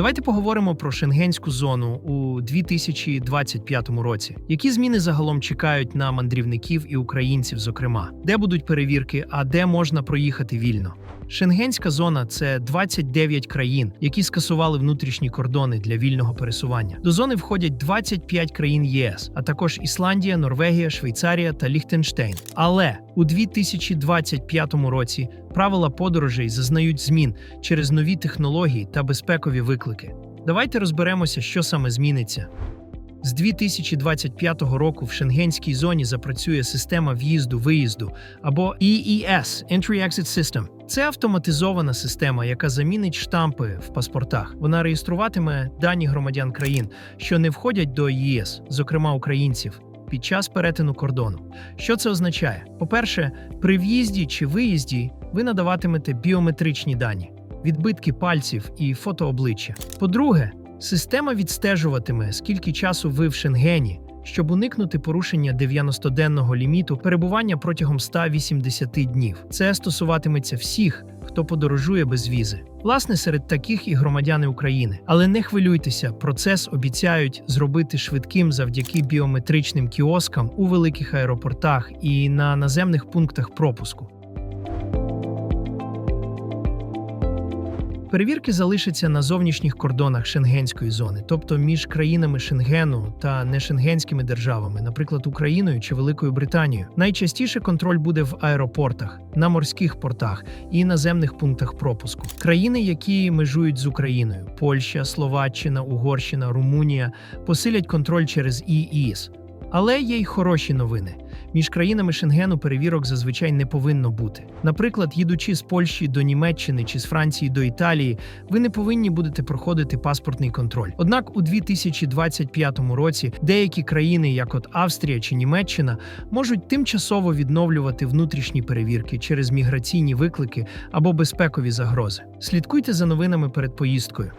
Давайте поговоримо про шенгенську зону у 2025 році. Які зміни загалом чекають на мандрівників і українців, зокрема, де будуть перевірки, а де можна проїхати вільно? Шенгенська зона це 29 країн, які скасували внутрішні кордони для вільного пересування. До зони входять 25 країн ЄС, а також Ісландія, Норвегія, Швейцарія та Ліхтенштейн. Але у 2025 році правила подорожей зазнають змін через нові технології та безпекові виклики. Давайте розберемося, що саме зміниться. З 2025 року в шенгенській зоні запрацює система в'їзду-виїзду або EES – Entry-Exit System. Це автоматизована система, яка замінить штампи в паспортах. Вона реєструватиме дані громадян країн, що не входять до ЄС, зокрема українців. Під час перетину кордону. Що це означає? По-перше, при в'їзді чи виїзді ви надаватимете біометричні дані, відбитки пальців і фото обличчя. По-друге, Система відстежуватиме, скільки часу ви в Шенгені, щоб уникнути порушення 90-денного ліміту перебування протягом 180 днів. Це стосуватиметься всіх, хто подорожує без візи. Власне, серед таких і громадяни України. Але не хвилюйтеся, процес обіцяють зробити швидким завдяки біометричним кіоскам у великих аеропортах і на наземних пунктах пропуску. Перевірки залишаться на зовнішніх кордонах шенгенської зони, тобто між країнами Шенгену та нешенгенськими державами, наприклад, Україною чи Великою Британією. Найчастіше контроль буде в аеропортах, на морських портах і наземних пунктах пропуску. Країни, які межують з Україною Польща, Словаччина, Угорщина, Румунія, посилять контроль через ІІС. Але є й хороші новини. Між країнами Шенгену перевірок зазвичай не повинно бути. Наприклад, їдучи з Польщі до Німеччини чи з Франції до Італії, ви не повинні будете проходити паспортний контроль. Однак у 2025 році деякі країни, як от Австрія чи Німеччина, можуть тимчасово відновлювати внутрішні перевірки через міграційні виклики або безпекові загрози. Слідкуйте за новинами перед поїздкою.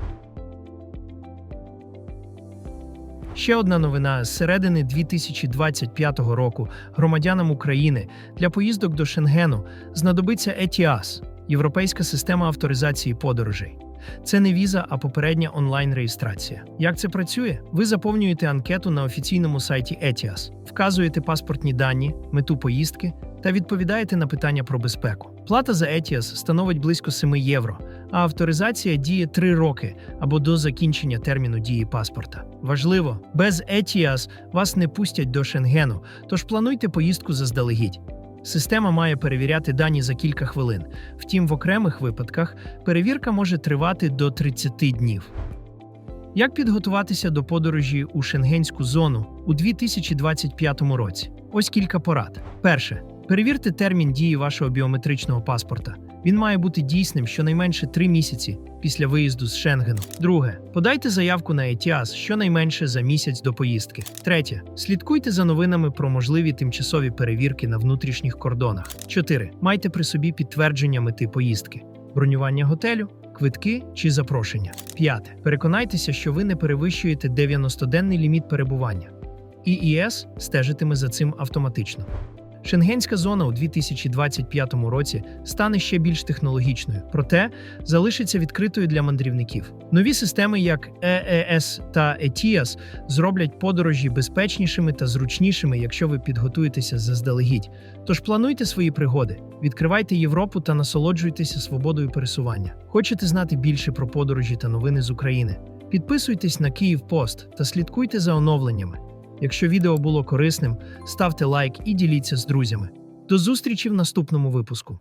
Ще одна новина з середини 2025 року громадянам України для поїздок до Шенгену знадобиться ETIAS – Європейська система авторизації подорожей. Це не віза, а попередня онлайн-реєстрація. Як це працює? Ви заповнюєте анкету на офіційному сайті ETIAS, вказуєте паспортні дані, мету поїздки та відповідаєте на питання про безпеку. Плата за ETIAS становить близько 7 євро, а авторизація діє 3 роки або до закінчення терміну дії паспорта. Важливо, без ETIAS вас не пустять до Шенгену, тож плануйте поїздку заздалегідь. Система має перевіряти дані за кілька хвилин. Втім, в окремих випадках перевірка може тривати до 30 днів. Як підготуватися до подорожі у шенгенську зону у 2025 році? Ось кілька порад. Перше. Перевірте термін дії вашого біометричного паспорта. Він має бути дійсним щонайменше 3 місяці після виїзду з Шенгену. Друге, подайте заявку на ETIAS щонайменше за місяць до поїздки. Третє, слідкуйте за новинами про можливі тимчасові перевірки на внутрішніх кордонах. Чотири. Майте при собі підтвердження мети поїздки, бронювання готелю. Квитки чи запрошення. П'яте. Переконайтеся, що ви не перевищуєте 90-денний ліміт перебування. ІІС стежитиме за цим автоматично. Шенгенська зона у 2025 році стане ще більш технологічною, проте залишиться відкритою для мандрівників. Нові системи, як ЕЕС та ETIAS, зроблять подорожі безпечнішими та зручнішими, якщо ви підготуєтеся заздалегідь. Тож плануйте свої пригоди, відкривайте Європу та насолоджуйтеся свободою пересування. Хочете знати більше про подорожі та новини з України? Підписуйтесь на Київ Пост та слідкуйте за оновленнями. Якщо відео було корисним, ставте лайк і діліться з друзями. До зустрічі в наступному випуску.